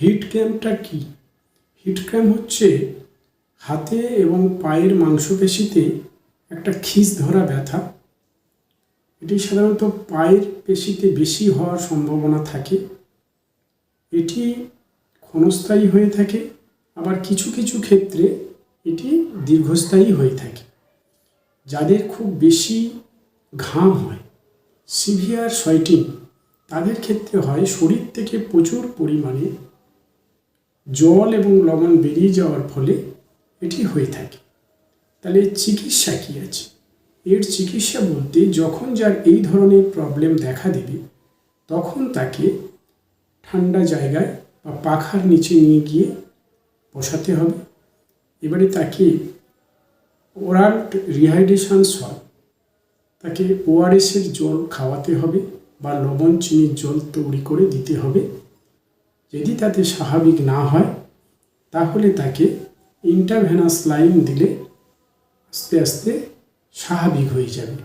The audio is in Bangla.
হিট ক্র্যাম্পটা কি? হিট ক্র্যাম্প হচ্ছে হাতে এবং পায়ের মাংসপেশিতে একটা খিস ধরা ব্যথা। এটি সাধারণত পায়ের পেশিতে বেশি হওয়ার সম্ভাবনা থাকে। এটি ক্ষণস্থায়ী হয়ে থাকে, আবার কিছু কিছু ক্ষেত্রে এটি দীর্ঘস্থায়ী হয়ে থাকে। যাদের খুব বেশি ঘাম হয়, সিভিয়ার সোয়েটিং তাদের ক্ষেত্রে হয় শরীর থেকে প্রচুর পরিমাণে জল এবং লবণ বেরিয়ে যাওয়ার ফলে এটি হয়ে থাকে। তাহলে চিকিৎসা কী আছে? এর চিকিৎসা বলতে যখন যার এই ধরনের প্রবলেম দেখা দেবে, তখন তাকে ঠান্ডা জায়গায় বা পাখার নিচে নিয়ে গিয়ে বসাতে হবে। এবারে তাকে ওরাল রিহাইড্রেশন সল তাকে ওআরএসের জল খাওয়াতে হবে বা লবণ চিনির জল তৈরি করে দিতে হবে। যদি তাতে স্বাভাবিক না হয়, তাহলে তাকে ইন্টারভেনাস লাইন দিলে আস্তে আস্তে স্বাভাবিক হয়ে যাবে।